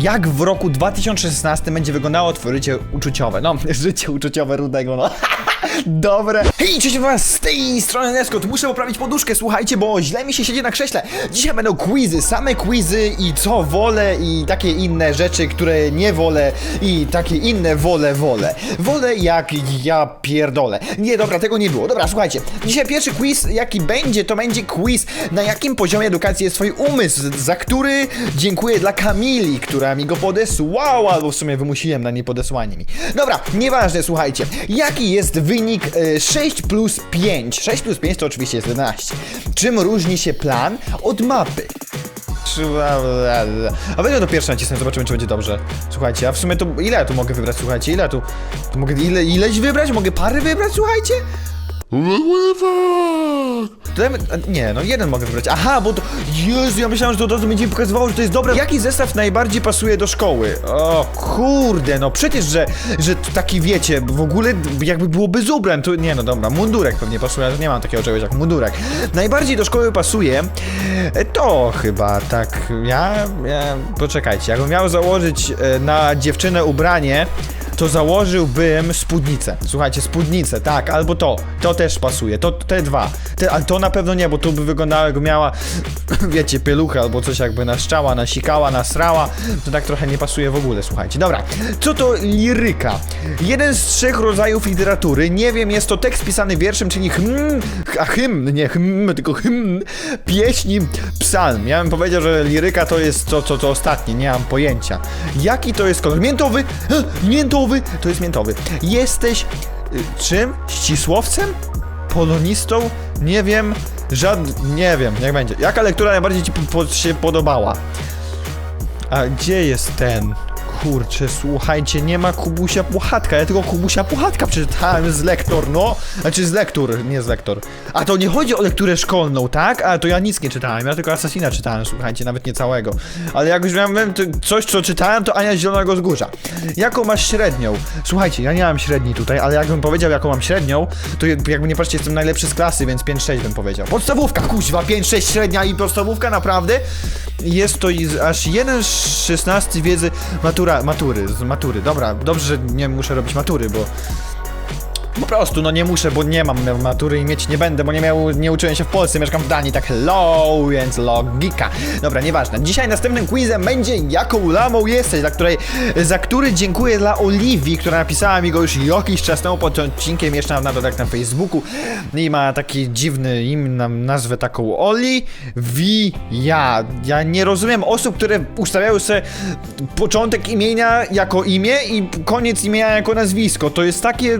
Jak w roku 2016 będzie wyglądało twoje życie uczuciowe? No, życie uczuciowe Rudego, no. Dobre. Hej, cześć was, z tej strony Neskot. Muszę poprawić poduszkę, słuchajcie, bo źle mi się siedzi na krześle. Dzisiaj będą quizy, same quizy i co wolę i takie inne rzeczy, które nie wolę i takie inne wolę, wolę. Wolę jak ja pierdolę. Nie, dobra, tego nie było. Dobra, słuchajcie. Dzisiaj pierwszy quiz, jaki będzie, to będzie quiz na jakim poziomie edukacji jest twój umysł, za który dziękuję dla Kamili, która mi go podesłała, albo w sumie wymusiłem na nie podesłanie mi. Dobra, nieważne, słuchajcie. Jaki jest wynik e, 6 plus 5? 6 plus 5 to oczywiście jest 11. Czym różni się plan od mapy? A weźmy to pierwsze nacisnę, zobaczymy czy będzie dobrze. Słuchajcie, a w sumie to ile ja tu mogę wybrać, słuchajcie, ile tu... tu mogę ile, ileś wybrać? Mogę pary wybrać, słuchajcie? Tutaj, nie, no jeden mogę wybrać. Aha, bo to. Jezu, ja myślałem, że to od razu będzie mi pokazywało, że to jest dobre. Jaki zestaw najbardziej pasuje do szkoły? O kurde, no przecież, że, że taki wiecie, w ogóle jakby było bez ubrań, to nie no dobra, mundurek pewnie pasuje, ale nie mam takiego czegoś jak mundurek. Najbardziej do szkoły pasuje e, to chyba tak. Ja, ja poczekajcie, jakbym miał założyć e, na dziewczynę ubranie to założyłbym spódnicę. Słuchajcie, spódnicę, tak, albo to. To też pasuje, to te dwa. Te, ale to na pewno nie, bo tu by wyglądało jakby miała, wiecie, pieluchę albo coś jakby naszczała, nasikała, nasrała. To tak trochę nie pasuje w ogóle, słuchajcie. Dobra, co to liryka? Jeden z trzech rodzajów literatury. Nie wiem, jest to tekst pisany wierszem, czyli hymn, a hymn, nie hymn, tylko hymn, pieśni, psalm. Ja bym powiedział, że liryka to jest to, to, to ostatnie, nie mam pojęcia. Jaki to jest kolor? Miętowy! E, To jest miętowy. Jesteś y, czym? Ścisłowcem? Polonistą? Nie wiem. Żad... Nie wiem, jak będzie. Jaka lektura najbardziej ci po, po, się podobała? A gdzie jest ten? Kurczę, słuchajcie, nie ma Kubusia Puchatka, ja tylko Kubusia Puchatka przeczytałem z lektor, no. Znaczy z lektur, nie z lektor. A to nie chodzi o lekturę szkolną, tak? A to ja nic nie czytałem, ja tylko Assassina czytałem, słuchajcie, nawet nie całego. Ale jak już miałem coś, co czytałem, to Ania Zielonego Wzgórza. Jaką masz średnią? Słuchajcie, ja nie mam średniej tutaj, ale jakbym powiedział, jaką mam średnią, to jakby nie patrzcie, jestem najlepszy z klasy, więc 5-6 bym powiedział. Podstawówka, kuźwa, 5-6 średnia i podstawówka, naprawdę? Jest to aż 1 z 16 wiedzy matura, matury, z matury. Dobra, dobrze, że nie muszę robić matury, bo po prostu, no nie muszę, bo nie mam matury i mieć nie będę, bo nie miał, nie uczyłem się w Polsce, mieszkam w Danii, tak hello, więc logika. Dobra, nieważne. Dzisiaj następnym quizem będzie jaką lamą jesteś, dla której, za który dziękuję dla Oliwii, która napisała mi go już jakiś czas temu pod odcinkiem, jeszcze na dodatek na Facebooku i ma taki dziwny im nazwę taką Oliwia. Ja nie rozumiem osób, które ustawiają sobie początek imienia jako imię i koniec imienia jako nazwisko. To jest takie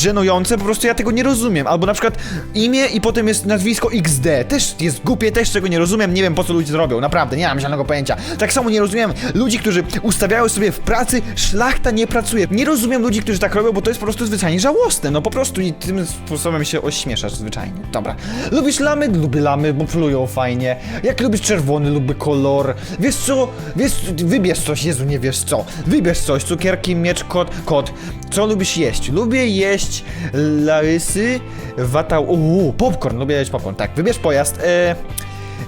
żenujące, po prostu ja tego nie rozumiem. Albo na przykład imię i potem jest nazwisko XD. Też jest głupie, też czego nie rozumiem. Nie wiem po co ludzie to robią, naprawdę, nie mam żadnego pojęcia. Tak samo nie rozumiem ludzi, którzy ustawiają sobie w pracy szlachta nie pracuje. Nie rozumiem ludzi, którzy tak robią, bo to jest po prostu zwyczajnie żałosne. No po prostu i tym sposobem się ośmieszasz zwyczajnie. Dobra. Lubisz lamy? Lubię lamy, bo plują fajnie. Jak lubisz czerwony, lubię kolor. Wiesz co? Wiesz, wybierz coś, Jezu, nie wiesz co. Wybierz coś, cukierki, miecz, kot, kot. Co lubisz jeść? Lubię jeść larysy, watał... Uuu, popcorn, lubię jeść popcorn, tak. Wybierz pojazd, e...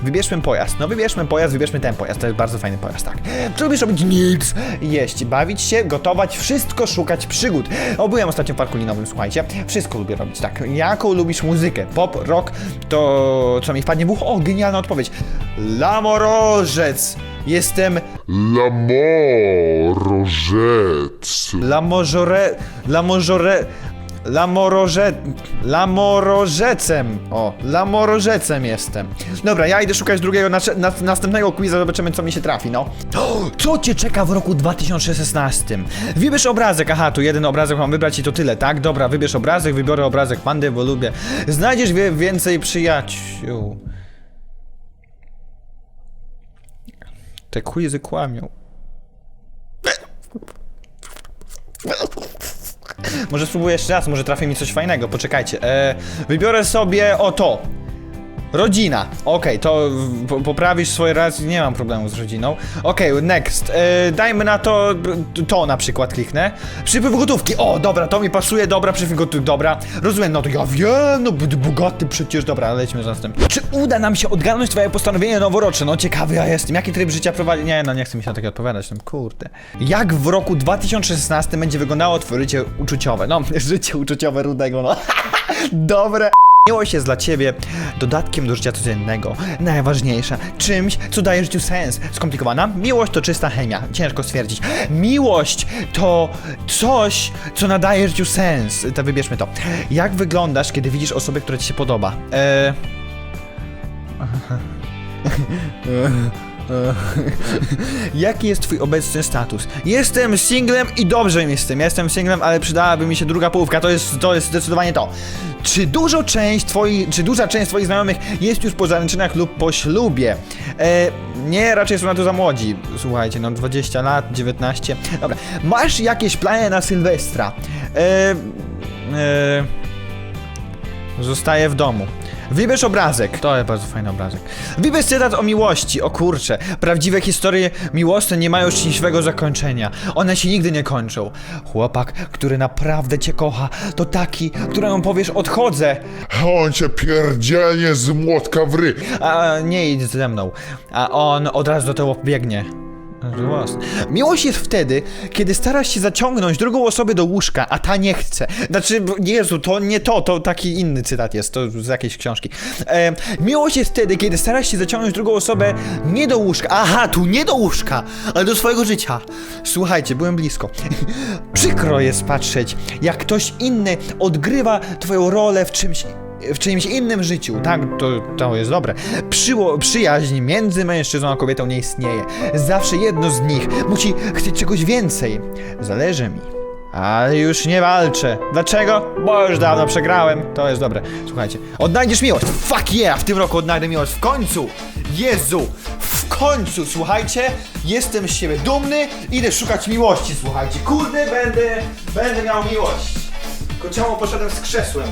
Wybierzmy pojazd. No wybierzmy pojazd, wybierzmy ten pojazd. To jest bardzo fajny pojazd, tak. Co lubisz robić? Nic. Jeść, bawić się, gotować, wszystko szukać przygód. O, byłem ostatnio w parku linowym, słuchajcie. Wszystko lubię robić, tak. Jaką lubisz muzykę? Pop, rock, to co mi wpadnie w ucho? O, genialna odpowiedź. Lamorożec. Jestem Lamorożec. Lamorze... Lamorze... Lamoroże... Lamorożecem. O, Lamorożecem jestem. Dobra, ja idę szukać drugiego, nasze- na, następnego quiza, zobaczymy co mi się trafi, no. Co cię czeka w roku 2016? Wybierz obrazek, aha, tu jeden obrazek mam wybrać i to tyle, tak? Dobra, wybierz obrazek, wybiorę obrazek pandy, bo lubię. Znajdziesz więcej przyjaciół. Te quizy kłamią. Może spróbuję jeszcze raz, może trafi mi coś fajnego, poczekajcie. E, wybiorę sobie o to. Rodzina. Okej, to poprawisz swoje racje, nie mam problemu z rodziną. Okej, next. E, dajmy na to, to na przykład kliknę. Przypływ gotówki. O, dobra, to mi pasuje, dobra, przypływ gotówki, dobra. Rozumiem, no to ja wiem, no b- bogaty przecież, dobra, lećmy za następnym. Czy uda nam się odgadnąć twoje postanowienie noworoczne? No ciekawy ja jestem, jaki tryb życia prowadzi? Nie, no nie chcę mi się na takie odpowiadać, no kurde. Jak w roku 2016 będzie wyglądało twoje życie uczuciowe? No, życie uczuciowe Rudego, no. Dobre. Miłość jest dla ciebie dodatkiem do życia codziennego, najważniejsza, czymś, co daje życiu sens. Skomplikowana? Miłość to czysta chemia, ciężko stwierdzić. Miłość to coś, co nadaje życiu sens. To wybierzmy to. Jak wyglądasz, kiedy widzisz osobę, która ci się podoba? Eee... Jaki jest twój obecny status? Jestem singlem i dobrze mi z tym. Jestem singlem, ale przydałaby mi się druga połówka. To jest, to jest zdecydowanie to. Czy dużo część twoi, czy duża część twoich znajomych jest już po zaręczynach lub po ślubie? E, nie, raczej są na to za młodzi. Słuchajcie, no 20 lat, 19. Dobra. Masz jakieś plany na Sylwestra? E, e, Zostaje w domu. Wybierz obrazek. To jest bardzo fajny obrazek. Wybierz cytat o miłości. O kurcze. Prawdziwe historie miłosne nie mają szczęśliwego zakończenia. One się nigdy nie kończą. Chłopak, który naprawdę cię kocha, to taki, któremu powiesz odchodzę. A on cię pierdzielnie z młotka w ry. A nie idź ze mną. A on od razu do tego biegnie. Żałosne. Miłość jest wtedy, kiedy starasz się zaciągnąć drugą osobę do łóżka, a ta nie chce. Znaczy, Jezu, to nie to, to taki inny cytat jest, to z jakiejś książki. E, miłość jest wtedy, kiedy starasz się zaciągnąć drugą osobę nie do łóżka. Aha, tu nie do łóżka, ale do swojego życia. Słuchajcie, byłem blisko. Przykro jest patrzeć, jak ktoś inny odgrywa twoją rolę w czymś w czyimś innym życiu. Tak, to, to jest dobre. Przyło, przyjaźń między mężczyzną a kobietą nie istnieje. Zawsze jedno z nich musi chcieć czegoś więcej. Zależy mi. Ale już nie walczę. Dlaczego? Bo już dawno przegrałem. To jest dobre. Słuchajcie. Odnajdziesz miłość. Fuck yeah! W tym roku odnajdę miłość. W końcu! Jezu! W końcu, słuchajcie, jestem z siebie dumny, idę szukać miłości, słuchajcie. Kurde, będę, będę miał miłość. Tylko poszedłem z krzesłem?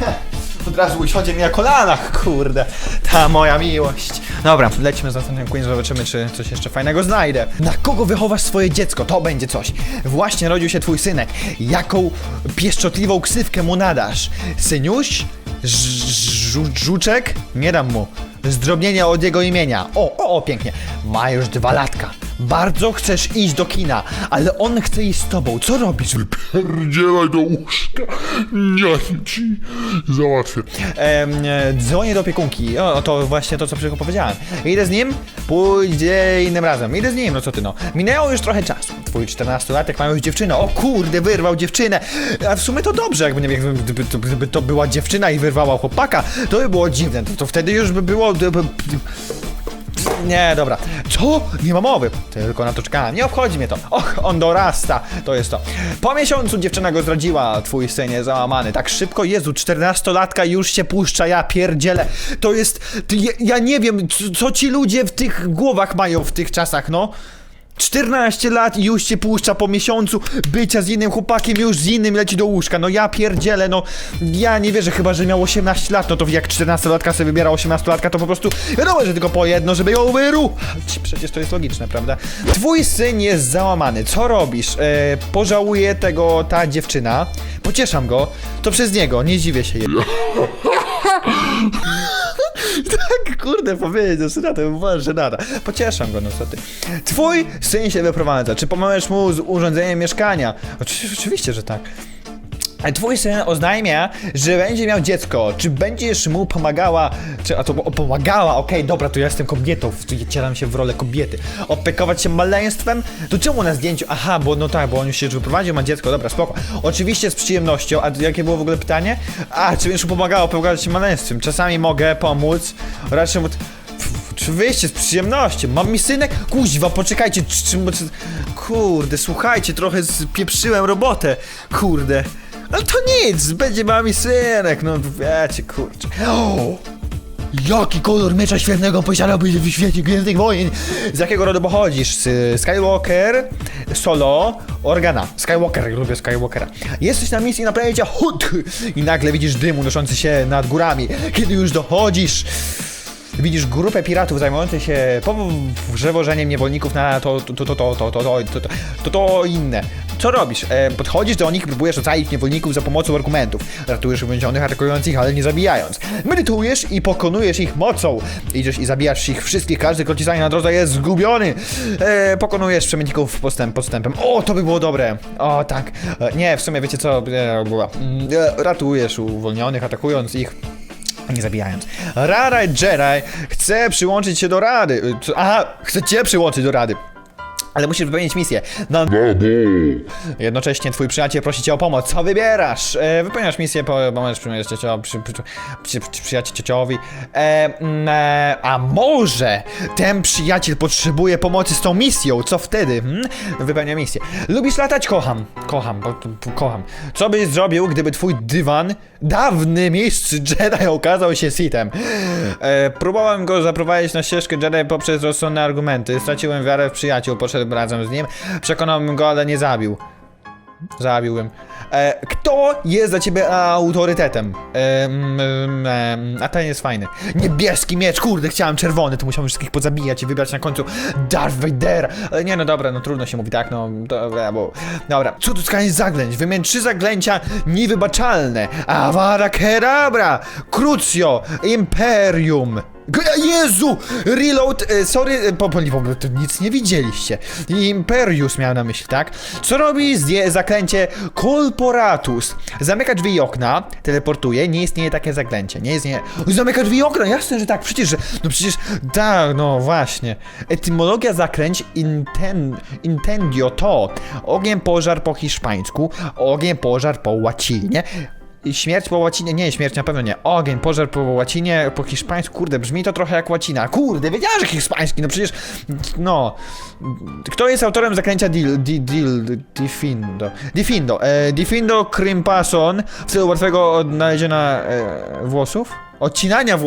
Od razu usiądzie mi na kolanach, kurde. Ta moja miłość. Dobra, lećmy za następnym quiz, zobaczymy, czy coś jeszcze fajnego znajdę. Na kogo wychowasz swoje dziecko? To będzie coś. Właśnie rodził się twój synek. Jaką pieszczotliwą ksywkę mu nadasz? Syniuś? Żuczek? Nie dam mu. Zdrobnienia od jego imienia. O, o, o, pięknie. Ma już dwa latka. Bardzo chcesz iść do kina, ale on chce iść z tobą. Co robisz? Pierdzielaj do łóżka. Nie ci załatwię. Em, e, dzwonię do opiekunki. O, to właśnie to, co przed chwilą powiedziałem. Idę z nim, pójdzie innym razem. Idę z nim, no co ty no. Minęło już trochę czasu. Twój 14-latek ma już dziewczynę. O kurde, wyrwał dziewczynę. A w sumie to dobrze, jakby nie wiem, gdyby, to- gdyby to była dziewczyna i wyrwała chłopaka, to by było dziwne. To, to wtedy już by było... Nie, dobra. Co? Nie ma mowy. Tylko na to czekałem. Nie obchodzi mnie to. Och, on dorasta. To jest to. Po miesiącu dziewczyna go zdradziła, twój syn załamany. Tak szybko, Jezu, 14-latka już się puszcza, ja pierdzielę. To jest... Ja, ja nie wiem, co ci ludzie w tych głowach mają w tych czasach, no. 14 lat i już się puszcza po miesiącu bycia z innym chłopakiem, już z innym leci do łóżka. No ja pierdzielę, no ja nie wierzę, chyba że miał 18 lat, no to jak 14-latka sobie wybiera 18-latka, to po prostu wiadomo, że tylko po jedno, żeby ją wyru. Przecież to jest logiczne, prawda? Twój syn jest załamany, co robisz? E, pożałuje tego ta dziewczyna, pocieszam go, to przez niego, nie dziwię się jej. Tak, kurde, powiedzieć do syna, to była żenada. Pocieszam go, no co ty. Twój syn się wyprowadza. Czy pomożesz mu z urządzeniem mieszkania? Oczy, oczywiście, że tak. A Twój syn oznajmia, że będzie miał dziecko. Czy będziesz mu pomagała, czy a to o, pomagała, okej, dobra, to ja jestem kobietą, wcielam się w rolę kobiety. Opiekować się maleństwem? To czemu na zdjęciu? Aha, bo no tak, bo on już się wyprowadził, ma dziecko, dobra, spoko. Oczywiście z przyjemnością, a jakie było w ogóle pytanie? A, czy będziesz mu pomagała opiekować się maleństwem? Czasami mogę pomóc, raczej mu... Oczywiście, z przyjemnością. Mam mi synek? Kuźwa, poczekajcie, czy, czy, czy... Kurde, słuchajcie, trochę spieprzyłem robotę. Kurde. Ale to nic, będzie mami synek, no wiecie, kurczę. O! Jaki kolor miecza świetnego posiadałbyś w świecie Gwiezdnych Wojen? Z jakiego rodu pochodzisz? Skywalker, Solo, Organa. Skywalker, lubię Skywalkera. Jesteś na misji na planecie Hut i nagle widzisz dym unoszący się nad górami. Kiedy już dochodzisz... Widzisz grupę piratów zajmujących się przewożeniem niewolników na to, to, to, to, to, to, to, to, to inne. Co robisz? E, podchodzisz do nich, próbujesz ocalić niewolników za pomocą argumentów. Ratujesz uwięzionych, atakujących, ale nie zabijając. Medytujesz i pokonujesz ich mocą. Idziesz i zabijasz ich wszystkich, każdy kto ci stanie na drodze jest zgubiony. E, pokonujesz przemytników postęp, postępem. O, to by było dobre. O, tak. E, nie, w sumie wiecie co? E. Mm, e, ratujesz uwolnionych, atakując ich. Nie zabijając. Rara Jedi chce przyłączyć się do Rady. Co- Aha, chce cię przyłączyć do Rady. Ale musisz wypełnić misję. No, jednocześnie twój przyjaciel prosi cię o pomoc. Co wybierasz? E, wypełniasz misję, po- pomożesz przyjąć ciocio, przy, przy, przy, przy, przyjaciel ciociowi. E, mm, e, a może ten przyjaciel potrzebuje pomocy z tą misją? Co wtedy? Hmm? Wypełnia misję. Lubisz latać? Kocham. Kocham, bo, kocham. Co byś zrobił, gdyby twój dywan, dawny mistrz Jedi okazał się Sithem? E, próbowałem go zaprowadzić na ścieżkę Jedi poprzez rozsądne argumenty. Straciłem wiarę w przyjaciół, poszedłem razem z nim. Przekonałem go, ale nie zabił. Zabiłbym. E, kto jest dla ciebie autorytetem? E, mm, a ten jest fajny. Niebieski miecz, kurde, chciałem czerwony, to musiałem wszystkich pozabijać i wybrać na końcu Darth Vader. Ale nie, no dobra, no trudno się mówi tak, no dobra, bo... Dobra, co tu skanie zaglęć? Wymień trzy zaglęcia niewybaczalne. Avada Kedavra, Crucio, Imperium. Jezu! Reload, e, sorry, po, po, to nic nie widzieliście. Imperius miał na myśli, tak? Co robi zdję zaklęcie Corporatus? Zamyka drzwi i okna, teleportuje, nie istnieje takie zaklęcie, nie istnieje... Zamyka drzwi i okna, jasne, że tak, przecież, że... No przecież, tak, no właśnie. Etymologia zaklęć inten, intendio to ogień, pożar po hiszpańsku, ogień, pożar po łacinie, Śmierć po łacinie, nie, śmierć na pewno nie. Ogień, pożar po łacinie, po hiszpańsku, kurde, brzmi to trochę jak łacina. Kurde, wiedziałem, że hiszpański, no przecież, no. Kto jest autorem zaklęcia Dil, di, Dil, Difindo? Difindo, e, Difindo Crimpason w celu łatwego odnalezienia e, włosów? Odcinania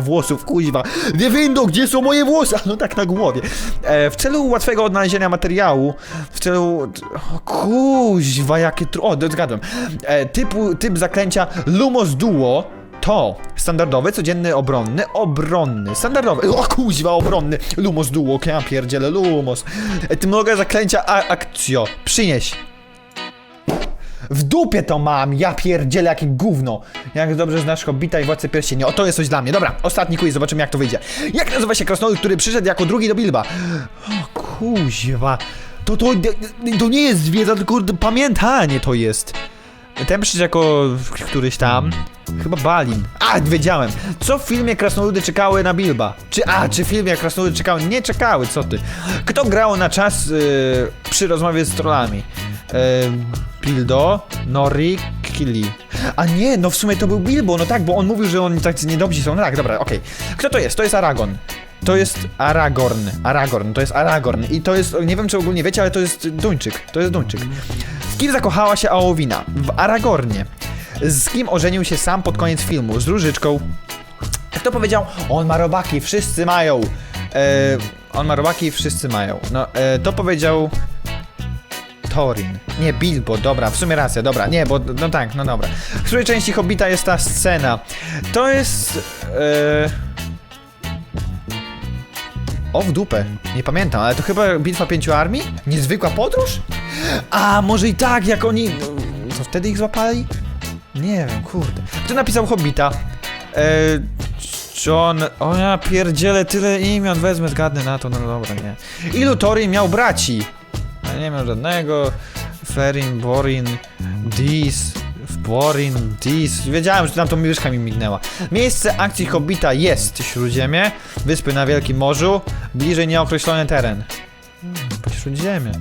włosów, kuźwa. Difindo, gdzie są moje włosy? A no tak na głowie. E, w celu łatwego odnalezienia materiału, w celu... O, kuźwa, jakie... Tru... O, zgadłem. E, typu, typ zaklęcia Lumos Duo to standardowy, codzienny, obronny, obronny, standardowy, o kuźwa, obronny, Lumos Duo, ja pierdzielę, Lumos. Etymologia zaklęcia a Actio, przynieś. W dupie to mam, ja pierdzielę jakie gówno. Jak dobrze znasz Hobbita i Władcę Pierścieni. O, to jest coś dla mnie. Dobra, ostatni quiz, zobaczymy jak to wyjdzie. Jak nazywa się krasnolud, który przyszedł jako drugi do Bilba? O, kuźwa. To, to, to nie jest wiedza, tylko pamiętanie to jest. Ten przyszedł jako któryś tam. Chyba Balin. A, wiedziałem. Co w filmie Krasnoludy czekały na Bilba? Czy, a, czy w filmie Krasnoludy czekały? Nie czekały, co ty? Kto grał na czas y, przy rozmowie z trollami? Y, Bildo, Nori, Kili. A nie, no w sumie to był Bilbo, no tak, bo on mówił, że oni tak niedobrzy są. No tak, dobra, okej. Kto to jest? To jest Aragon. To jest Aragorn. Aragorn, to jest Aragorn. I to jest, nie wiem czy ogólnie wiecie, ale to jest Duńczyk. To jest Duńczyk. W kim zakochała się Aowina? W Aragornie. Z kim ożenił się sam pod koniec filmu? Z Różyczką. Kto powiedział? On ma robaki, wszyscy mają. E, on ma robaki, wszyscy mają. No, e, to powiedział... Thorin. Nie, Bilbo, dobra, w sumie racja, dobra, nie, bo, no tak, no dobra. W której części Hobbita jest ta scena? To jest... E... O, w dupę, nie pamiętam, ale to chyba Bitwa Pięciu Armii? Niezwykła podróż? A, może i tak, jak oni... Co, wtedy ich złapali? Nie wiem, kurde. Kto napisał Hobbita? E... John... O ja pierdzielę, tyle imion, wezmę, zgadnę na to, no dobra, nie. Ilu Thorin miał braci? Nie mam żadnego. Ferin, Borin, Dis, Borin, Dis. Wiedziałem, że tam to myszka mi mignęła. Miejsce akcji Hobbita jest Śródziemie, wyspy na Wielkim Morzu, bliżej nieokreślony teren. Śródziemie.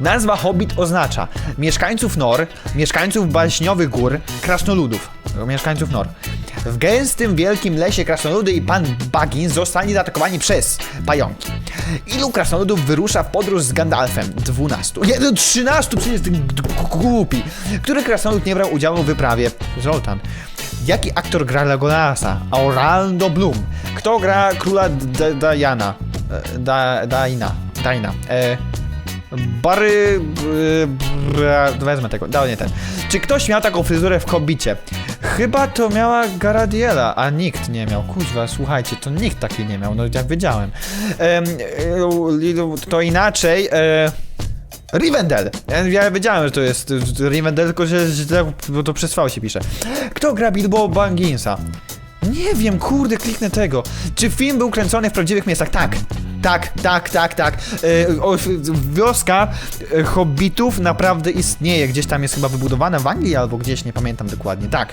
Nazwa Hobbit oznacza mieszkańców Nor, mieszkańców baśniowych gór, krasnoludów. Mieszkańców Nor. W gęstym, wielkim lesie krasnoludy i pan Bagin zostali zaatakowani przez pająki. Ilu krasnoludów wyrusza w podróż z Gandalfem? 12. Nie, no 13, przecież g- głupi. Który krasnolud nie brał udziału w wyprawie? Zoltan. Jaki aktor gra Legolasa? Orlando Bloom. Kto gra króla Diana? E, Da, Daina. Daina. E, Bary... e, Wezmę tego, dał nie ten. Czy ktoś miał taką fryzurę w Hobbicie? Chyba to miała Garadiela, a nikt nie miał. Kuźwa, słuchajcie, to nikt takiej nie miał, no jak wiedziałem. Em, e, to inaczej... E, Rivendell! Ja, wiedziałem, że to jest Rivendell, tylko że, to- bo to przez V się pisze. Kto gra Bilbo Bagginsa? Nie wiem, kurde, kliknę tego. Czy film był kręcony w prawdziwych miejscach? Tak. Tak, tak, tak, tak. E, wioska e, hobbitów naprawdę istnieje. Gdzieś tam jest chyba wybudowana w Anglii albo gdzieś, nie pamiętam dokładnie. Tak.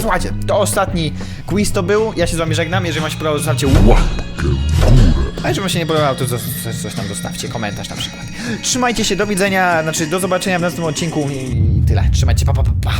Słuchajcie, to ostatni quiz to był. Ja się z wami żegnam. Jeżeli wam się podobało, zostawcie łapkę A jeżeli wam się nie podobało, to coś, coś tam zostawcie, komentarz na przykład. Trzymajcie się, do widzenia, znaczy do zobaczenia w następnym odcinku i tyle. Trzymajcie, pa, pa, pa, pa.